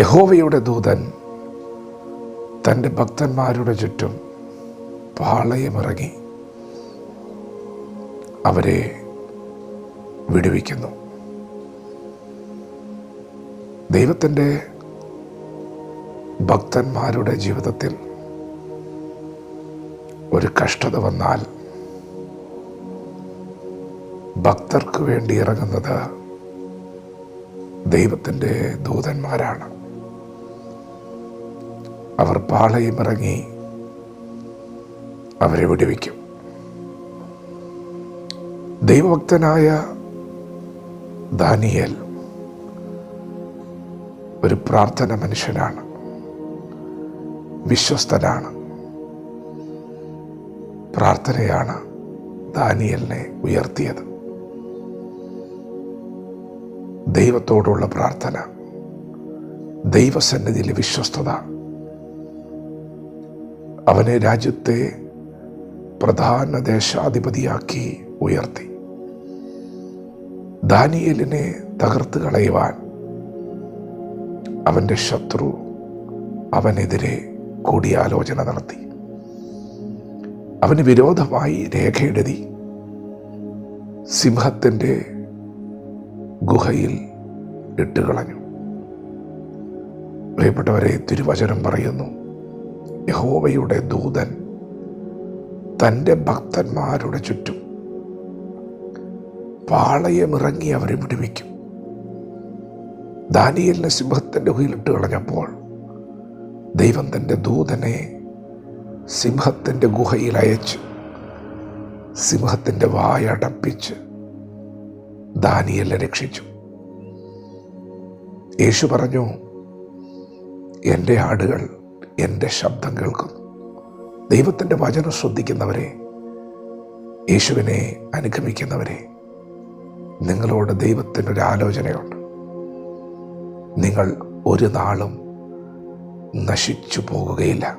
യഹോവയുടെ ദൂതൻ തന്റെ ഭക്തന്മാരുടെ ചുറ്റും പാളയമിറങ്ങി അവരെ വിടുവിക്കുന്നു. ദൈവത്തിന്റെ ഭക്തന്മാരുടെ ജീവിതത്തിൽ ഒരു കഷ്ടത വന്നാൽ ഭക്തർക്ക് വേണ്ടി ഇറങ്ങുന്നത് ദൈവത്തിന്റെ ദൂതന്മാരാണ്. അവർ പാളയമിറങ്ങി അവരെ വിടുവിക്കും. ദൈവഭക്തനായ ദാനിയൽ ഒരു പ്രാർത്ഥന മനുഷ്യനാണ് വിശ്വസ്തനാണ്. പ്രാർത്ഥനയാണ് ദാനിയലിനെ ഉയർത്തിയത്. ദൈവത്തോടുള്ള പ്രാർത്ഥന ദൈവസന്നിധിയിലെ വിശ്വസ്തത. അവനെ രാജ്യത്തെ പ്രധാന ദേശാധിപതിയാക്കി ഉയർത്തി. ദാനിയലിനെ തകർത്ത് കളയുവാൻ അവന്റെ ശത്രു അവനെതിരെ കൂടിയാലോചന നടത്തി. അവന് വിരോധമായി രേഖയെഴുതി. സിംഹത്തിന്റെ ഗുഹയിൽ ഇട്ടുകളഞ്ഞു. പ്രിയപ്പെട്ടവരെ തിരുവചനം പറയുന്നു യഹോവയുടെ ദൂതൻ തന്റെ ഭക്തന്മാരുടെ ചുറ്റും പാളയമിറങ്ങി അവരെ വിടുവിക്കും. ദാനിയലിനെ സിംഹത്തിന്റെ ഉയിലിട്ട് കളഞ്ഞപ്പോൾ ദൈവം തന്റെ ദൂതനെ സിംഹത്തിന്റെ ഗുഹയിൽ അയച്ചു സിംഹത്തിന്റെ വായടപ്പിച്ച് ദാനിയലിനെ രക്ഷിച്ചു. യേശു പറഞ്ഞു എന്റെ ആടുകൾ എന്റെ ശബ്ദം കേൾക്കുന്നു ദൈവത്തിന്റെ വചനം ശ്രദ്ധിക്കുന്നവരെ യേശുവിനെ അനുഗമിക്കുന്നവരെ നിങ്ങളോട് ദൈവത്തിന്റെ ഒരു ആലോചനയുണ്ട്. നിങ്ങൾ ഒരു നാളും നശിച്ചു പോകുകയില്ല.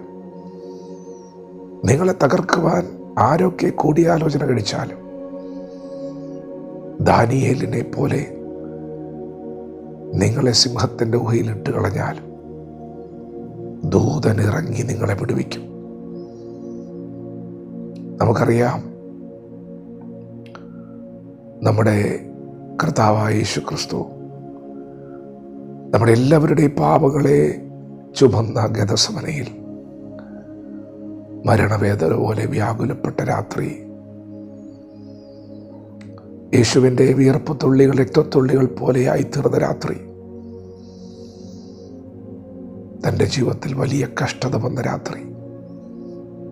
നിങ്ങളെ തകർക്കുവാൻ ആരൊക്കെ കൂടിയാലോചന കഴിച്ചാലും ദാനിയേലിനെ പോലെ നിങ്ങളെ സിംഹത്തിന്റെ ഊഹയിലിട്ട് കളഞ്ഞാലും ദൂതൻ ഇറങ്ങി നിങ്ങളെ വിടുവിക്കും. നമുക്കറിയാം നമ്മുടെ കർത്താവായ യേശു ക്രിസ്തു നമ്മുടെ എല്ലാവരുടെയും പാപങ്ങളെ ചുമന്ന ഗതസമനയിൽ മരണവേദന പോലെ വ്യാകുലപ്പെട്ട രാത്രി യേശുവിന്റെ വിയർപ്പ് തുള്ളികൾ രക്തത്തുള്ളികൾ പോലെയായി തീർന്ന രാത്രി തന്റെ ജീവിതത്തിൽ വലിയ കഷ്ടത വന്ന രാത്രി.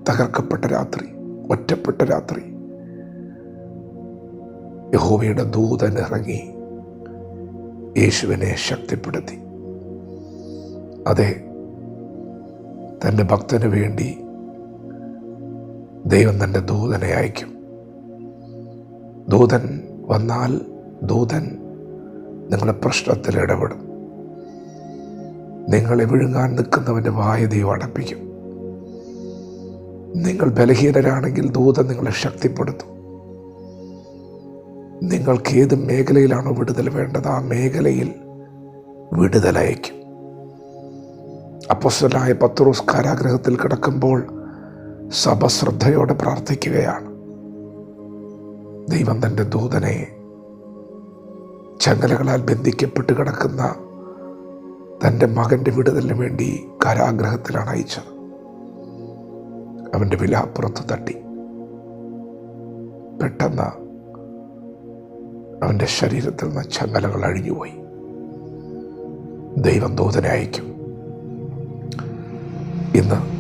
തകർക്കപ്പെട്ട രാത്രി ഒറ്റപ്പെട്ട രാത്രി. യഹോവയുടെ ദൂതൻ ഇറങ്ങി യേശുവിനെ ശക്തിപ്പെടുത്തി. അതെ തന്റെ ഭക്തന് വേണ്ടി ദൈവം തന്റെ ദൂതനെ അയക്കും. ദൂതൻ വന്നാൽ ദൂതൻ നിങ്ങളുടെ പ്രശ്നത്തിൽ ഇടപെടും. നിങ്ങളെ വിഴുങ്ങാൻ നിൽക്കുന്നവന്റെ വായ ദൈവം അടപ്പിക്കും. നിങ്ങൾ ബലഹീനരാണെങ്കിൽ ദൂതൻ നിങ്ങളെ ശക്തിപ്പെടുത്തും. നിങ്ങൾക്ക് ഏത് മേഖലയിലാണോ വിടുതൽ വേണ്ടത് ആ മേഖലയിൽ വിടുതലയക്കും അപ്പസ്വലായ പത്രോസ് കാരാഗ്രഹത്തിൽ കിടക്കുമ്പോൾ സഭ ശ്രദ്ധയോടെ പ്രാർത്ഥിക്കുകയാണ്. ദൈവം തന്റെ ദൂതനെ ചങ്ങലകളാൽ ബന്ധിക്കപ്പെട്ട് കിടക്കുന്ന തന്റെ മകന്റെ വിടുതലിന് വേണ്ടി കാരാഗ്രഹത്തിലാണ് അയച്ചത്. അവന്റെ വില അപ്പുറത്ത് തട്ടി. പെട്ടെന്ന് അവന്റെ ശരീരത്തിൽ നിന്ന് ചങ്ങലകൾ അഴിഞ്ഞുപോയി. ദൈവം ദൂതനെ അയക്കും. ഇന്ന്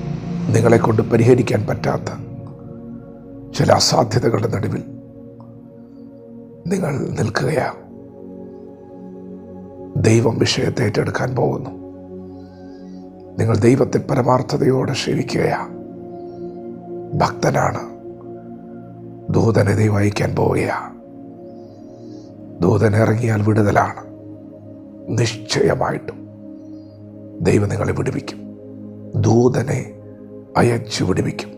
നിങ്ങളെ കൊണ്ട് പരിഹരിക്കാൻ പറ്റാത്ത ചില അസാധ്യതകളുടെ നടുവിൽ നിങ്ങൾ നിൽക്കുകയാ ദൈവം വിഷയത്തെ ഏറ്റെടുക്കാൻ പോകുന്നു. നിങ്ങൾ ദൈവത്തെ പരമാർത്ഥതയോടെ സേവിക്കുകയാ ഭക്തനാണ്. ദൂതനെ ദൈവം അയക്കാൻ പോവുകയാ. ദൂതൻ ഇറങ്ങിയാൽ വിടുതലാണ്. നിശ്ചയമായിട്ടും ദൈവം നിങ്ങളെ വിടുവിക്കും. ദൂതനെ അയച്ചു വിടുവിക്കും.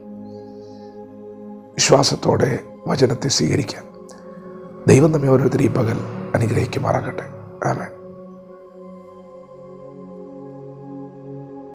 വിശ്വാസത്തോടെ വചനത്തെ സ്വീകരിക്കാൻ ദൈവം നമ്മെ ഈ പകൽ അനുഗ്രഹിക്കുമാറാകട്ടെ. ആമേൻ.